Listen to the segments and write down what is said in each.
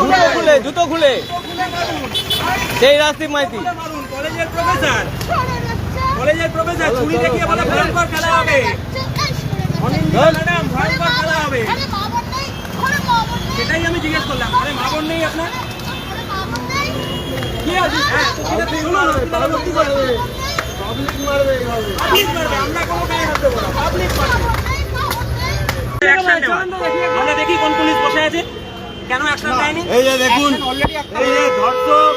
জুতো খুলে জুতো খুলে সেই রাস্তিক মাইতি মারুন কলেজের প্রফেসর কলেজের প্রফেসর ছুরি দেখিয়ে বলে ভয়ঙ্কর খেলা হবে ম্যাডাম ভয়ঙ্কর খেলা হবে সেটাই আমি জিজ্ঞেস করলাম আরে মা বোন নেই আপনার কি আছে হ্যাঁ, তো সেটা তো শুনুন, হসপিটালে ভর্তি করে দেবে। Public মারবে, আমরা কোনো গায়ে হাত দেবো না, public মারবে। আমরা দেখি কোন পুলিশ বসে আছে কেন অ্যাকশন নেয়নি এই যে দেখুন এই যে ধর্ষক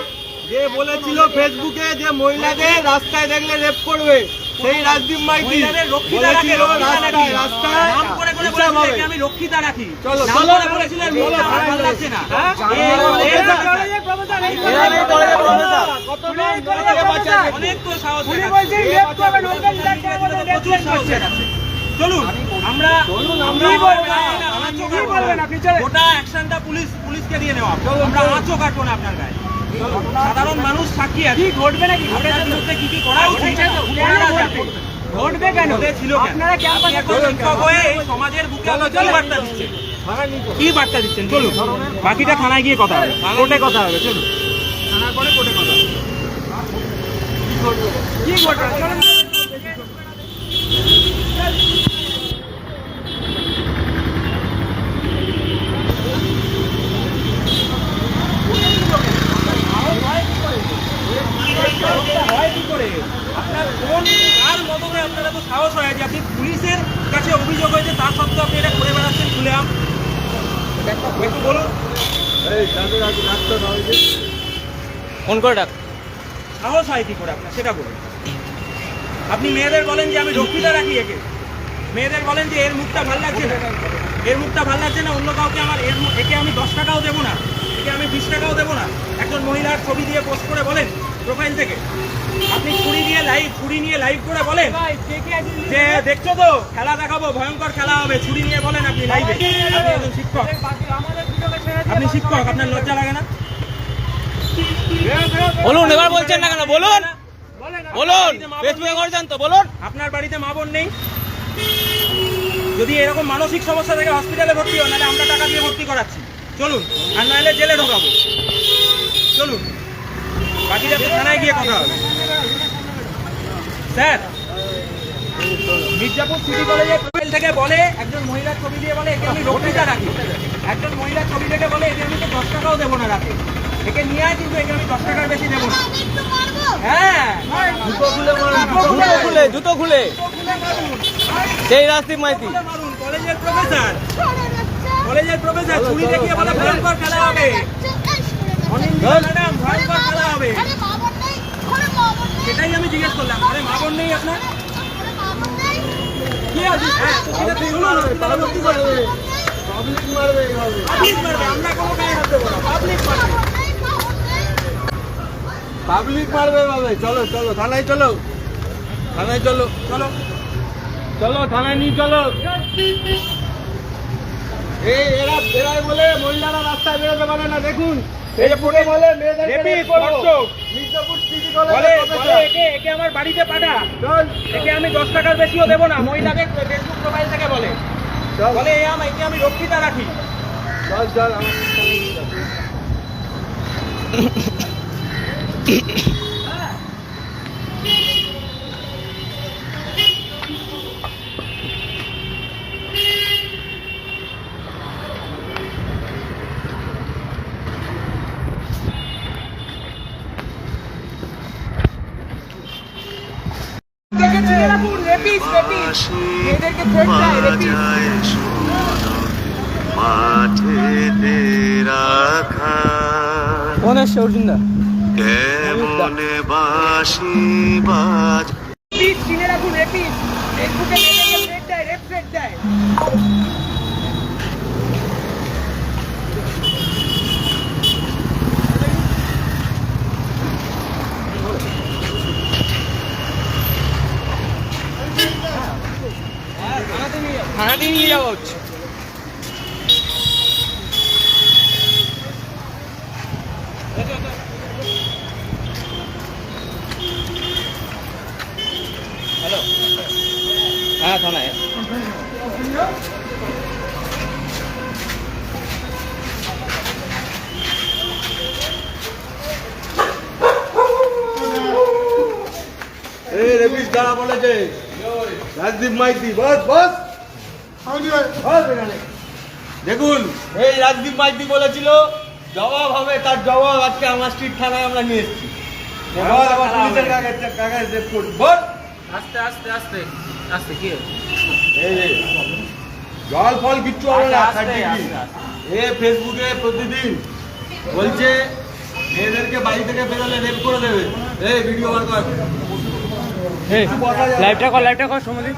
যে বলেছিল ফেসবুকে যে মহিলাদের রাস্তায় দেখলে রেপ করবে সেই রাজদীপ মাইতি মহিলাদের রক্ষিতা রাখে, বলেছিল রাস্তায় রাস্তায়। নাম করে করে বলেছিল আমি রক্ষিতা রাখি। চলো, চলো। বলেছিল এর আমার ভালো লাগছে না? চলো। এ- এ- এরা নেই কলেজের প্রফেসর অনেক তো সাহস দেখাচ্ছে। প্রচুর সাহস দেখাচ্ছে। চলুন আমরা আমরা। গোটা অ্যাকশনটা পুলিশ পুলিশকে দিয়ে নেওয়া আমরা আঁচও কাটবো না আপনার গায়ে। সাধারণ মানুষ সাক্ষী আছে। ঘটবে নাকি? বিরুদ্ধে কি কি করা উচিত? ঘটবে কেন? ছিল আপনারা সমাজের বুকে বার্তা দিচ্ছেন? কি বার্তা দিচ্ছেন? চলুন বাকিটা থানায় গিয়ে কথা হবে। কোর্টে কথা হবে চলুন। থানার পরে কোর্টে কথা হবে। কি ঘটনা চলুন। হয় কি করে আপনার কোন কার মদতে আপনার এত সাহস হয় যে আপনি পুলিশের কাছে অভিযোগ হয়েছে তার সত্ত্বেও আপনি এটা করে বেড়াচ্ছেন খুলে আম একটু বলুন ফোন করে ডাক? সাহস হয় কি করে আপনার? সেটা বলুন। আপনি মেয়েদের বলেন যে আমি রক্ষিতা রাখি একে। মেয়েদের বলেন যে এর মুখটা ভালো লাগছে না। এর মুখটা ভালো লাগছে না অন্য কাউকে আমার এর একে আমি দশ টাকাও দেবো না। একে আমি বিশ টাকাও দেবো না। একজন মহিলার ছবি দিয়ে পোস্ট করে বলেন প্রোফাইল থেকে। আপনি ছুরি দিয়ে লাইভ ছুরি নিয়ে লাইভ করে বলেন? যে দেখছ তো খেলা দেখাবো ভয়ঙ্কর খেলা হবে ছুরি নিয়ে বলেন আপনি লাইভে আপনি একজন শিক্ষক। আপনি শিক্ষক আপনার লজ্জা লাগে না? বলুন এবার বলছেন না কেন? বলুন! বলেন! বলুন ফেসবুকে করছেন তো বলুন! আপনার বাড়িতে মা বোন নেই? যদি এরকম মানসিক সমস্যা থেকে হসপিটালে ভর্তি হন নাহলে আমরা টাকা দিয়ে ভর্তি করাচ্ছি। চলুন আর নাহলে জেলে ঢোকাবো। চলুন। বাকিটা তো থানায় গিয়ে কথা হবে। স্যার মির্জাপুর সিটি কলেজের প্রোফাইল থেকে বলে একজন মহিলার ছবি দিয়ে বলে একে আমি রক্ষিতা রাখি। একজন মহিলার ছবি থেকে বলে একে আমি দশ টাকাও দেবো না রাতে। একে নিয়ে আয় কিন্তু একে আমি দশ টাকার বেশি দেবো না। হ্যাঁ। জুতো খুলে জুতো জুতো খুলে। খুলে। জুতো খুলে সেই রাস্তিক মাইতি। কলেজের প্রফেসর। কলেজের প্রফেসর ছুরি দেখিয়ে বলে ভয়ঙ্কর খেলা হবে। ম্যাডাম ভয়ঙ্কর খেলা হবে সেটাই আমি জিজ্ঞেস করলাম। আরে মা বোন নেই আপনার? কি আছে হ্যাঁ, সেটা দেবে। মারবে। এইভাবে। মারবে, আমরা কোনো গায়ে হাত দেবো না, public মারবে। পাবলিক মারবে এভাবে চলো চলো থানায় চলো। থানায় চলো চলো। চলো থানায় নিয়ে চলো। এই এরা এরাই বলে মহিলারা রাস্তায় বেরোতে পারে না দেখুন। আমার বাড়িতে পাঠা। চল। একে আমি দশ টাকার বেশিও দেবো না মহিলাকে ফেসবুক প্রোফাইল থেকে বলে। চল। বলে এ আমি একে আমি রক্ষিতা রাখি। চল চল আমার কেমনে বাঁশি বাজ। ফেসবুকে মেয়েদেরকে দেয়, rape দেয়। থানাতেই নিয়ে যাওয়া হচ্ছে। হ্যালো। হ্যাঁ থানায়। এই রেবিশ দাঁড়া বলেছে। রাজদীপ মাইতি, বস বস। দেখুন। এই রাজদীপ মাইতি বলেছিল জবাব হবে তার জবাব আজকে আমার স্ট্রিট থানায় আমরা নিয়ে এসেছি। আস্তে আস্তে আস্তে আস্তে কি? হয়েছে? জল ফল কিচ্ছু হবে না এ ফেসবুকে প্রতিদিন বলছে মেয়েদেরকে বাড়ি থেকে বেরোলে রেপ করে দেবে। এই ভিডিও বার কর। লাইভটা কর লাইভটা কর সমদীপ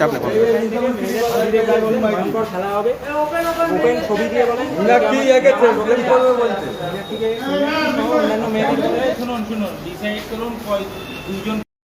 কর, শেষ খেলা হবে ওপেন ছবি দিয়ে বলেন। শুনুন শুনুন ডিসাইড করুন দুজন